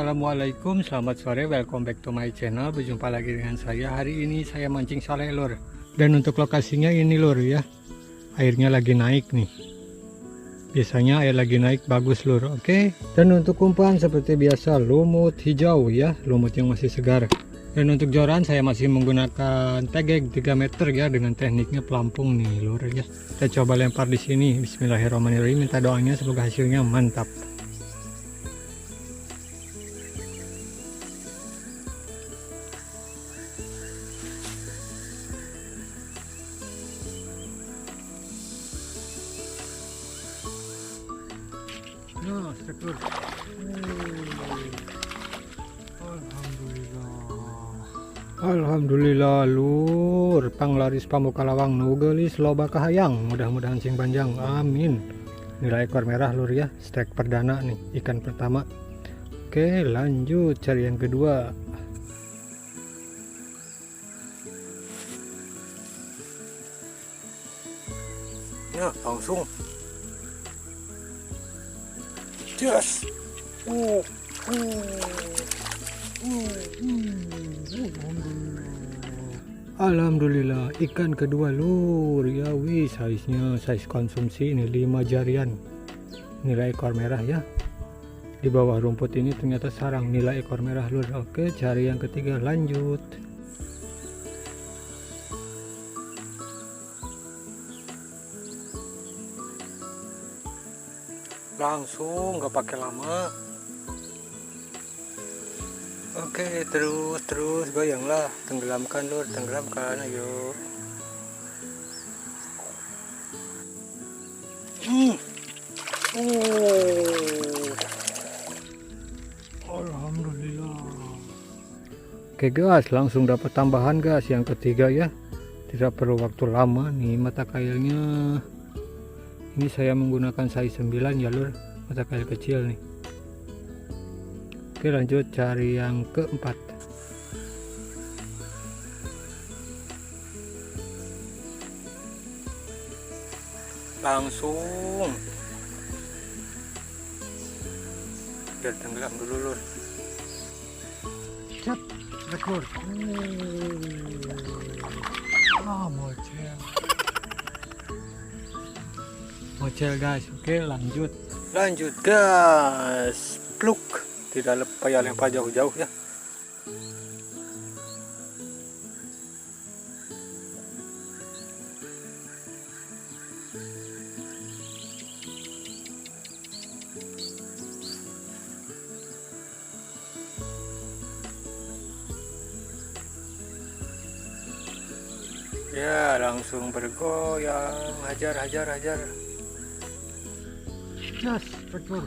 Assalamualaikum selamat sore welcome back to my channel. Berjumpa lagi dengan saya. Hari ini saya mancing sole lur. Dan untuk lokasinya ini lur ya. Airnya lagi naik nih. Biasanya air lagi naik bagus lur oke? Dan untuk umpan seperti biasa lumut hijau ya. Lumut yang masih segar. Dan untuk joran saya masih menggunakan tegek 3 meter ya dengan tekniknya pelampung nih lur ya. Kita coba lempar di sini. Bismillahirrahmanirrahim. Minta doanya semoga hasilnya mantap Alhamdulillah. Lur. Panglaris pamuka lawang nugelis loba kahayang. Mudah-mudahan sing panjang. Amin. Nilai ekor merah lur ya. Strike perdana nih ikan pertama. Oke lanjut. Cari yang kedua. Ya langsung Yes. Alhamdulillah ikan kedua lur. Ya wih size-nya size konsumsi ini 5 jarian. Nilai ekor merah ya. Di bawah rumput ini ternyata sarang nilai ekor merah lur. Oke cari yang ketiga lanjut langsung nggak pakai lama. Oke terus terus goyanglah tenggelamkan lur tenggelamkan ayo. Hmm. oh. Alhamdulillah. Oke guys langsung dapat tambahan guys yang ketiga ya. Tidak perlu waktu lama nih mata kailnya ini saya menggunakan size 9 jalur mata kail kecil nih. Oke lanjut cari yang keempat. Langsung. Biar tenggelam dulu lur. Cat rekor ah mocel guys. Oke lanjut. Lanjut gas pluk. Tidak payah lempar jauh-jauh ya. Ya langsung bergoyang. Hajar hajar hajar Betul.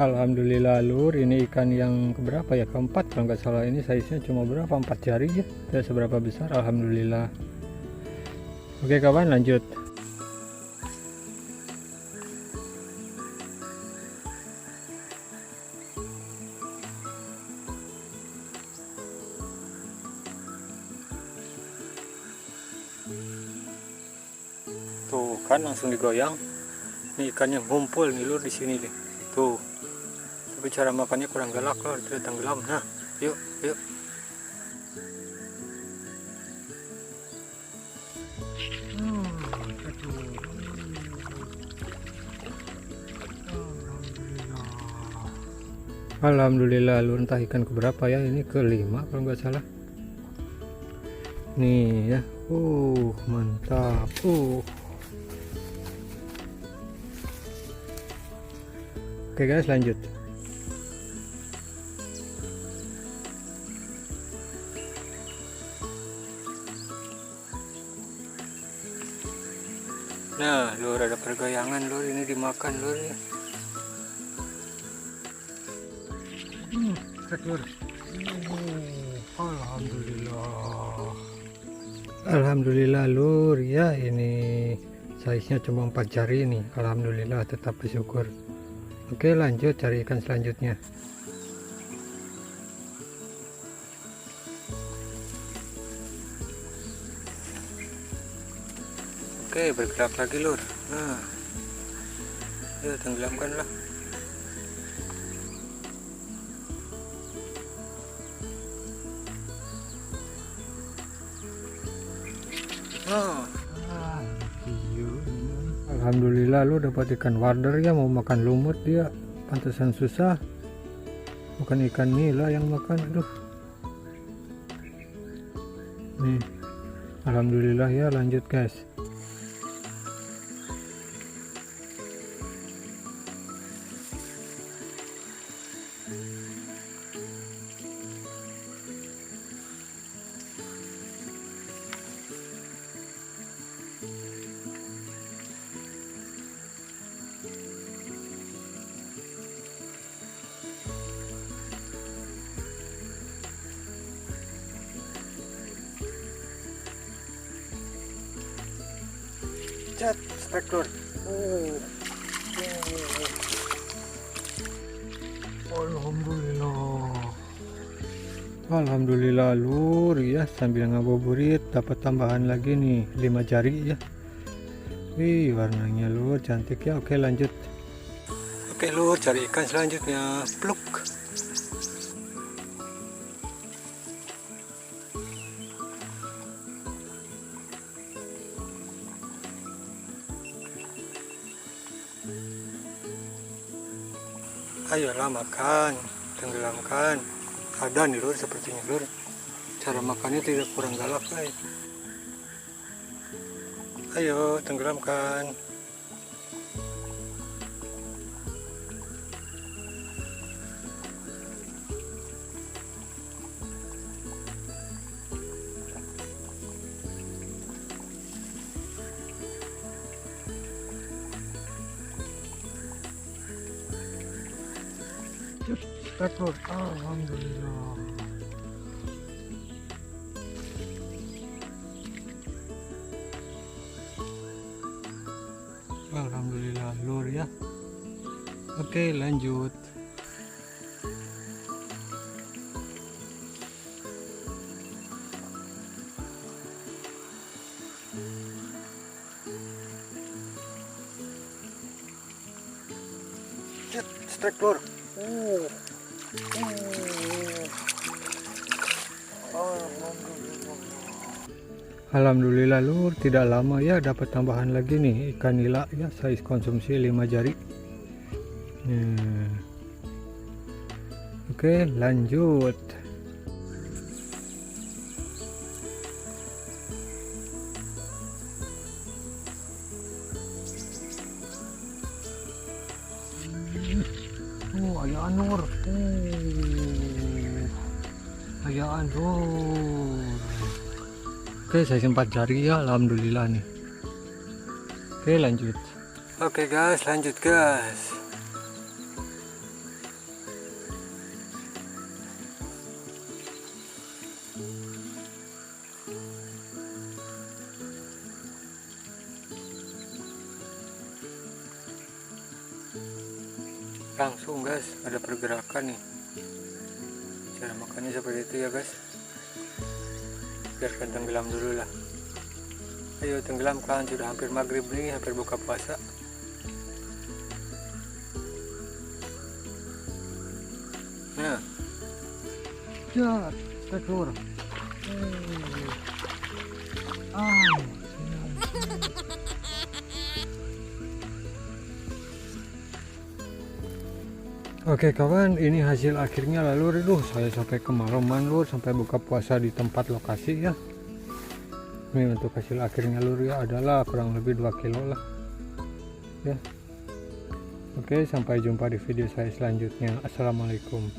Alhamdulillah lur. Ini ikan yang keberapa ya? Keempat kalau nggak salah. Ini size nya cuma berapa? Empat jari ya tidak seberapa besar. Alhamdulillah. Oke kawan lanjut tuh kan langsung digoyang. Ini ikannya ngumpul nih lur di sini deh. Tuh. Tapi cara makannya kurang galak lor tidak tenggelam. Nah yuk yuk. Alhamdulillah lu entah ikan keberapa ya. Ini kelima kalau nggak salah. Nih ya. Uh mantap. Uh Oke guys lanjut Nah, lur ada pergayangan lur ini dimakan lur ya. Hmm, cek lur. Oh, alhamdulillah. Alhamdulillah lur ya ini size nya cuma 4 jari nih. Alhamdulillah tetap bersyukur. Oke lanjut cari ikan selanjutnya. Oke bergerak lagi lur. Nah, ya tenggelamkan lah. Oh. Alhamdulillah lu dapat ikan warder ya. Mau makan lumut dia pantesan susah. Bukan ikan nila yang makan aduh. Nih Alhamdulillah ya lanjut guys Cat, spektor. Oh. Alhamdulillah. Alhamdulillah lur ya sambil ngabuburit dapat tambahan lagi nih 5 jari ya. Wih warnanya lur cantik ya. Oke lanjut. Oke lur cari ikan selanjutnya. Pluk. Ayolah makan tenggelamkan ada nih lur sepertinya lur. Cara makannya tidak kurang galak guys ayo tenggelamkan Takut, alhamdulillah. Alhamdulillah, lur ya. Oke, lanjut. Cet, strike lur. Uh. Alhamdulillah lur. Tidak lama ya dapat tambahan lagi nih. Ikan nila ya size konsumsi 5 jari. Hmm. oke lanjut ayaan lur Oke saya sempat jari ya Alhamdulillah nih. Oke lanjut. Oke guys lanjut guys. Langsung guys ada pergerakan nih Cara makannya seperti itu ya guys. Biarkan tenggelam dulu lah. Ayo tenggelamkan sudah hampir maghrib nih hampir buka puasa. Nah. Ya tekur ah Oke kawan, ini hasil akhirnya lalu Duh, saya sampai kemalaman lur, sampai buka puasa di tempat lokasi ya. Ini untuk hasil akhirnya lur ya adalah kurang lebih 2 kilo lah. Ya. Oke, sampai jumpa di video saya selanjutnya. Assalamualaikum.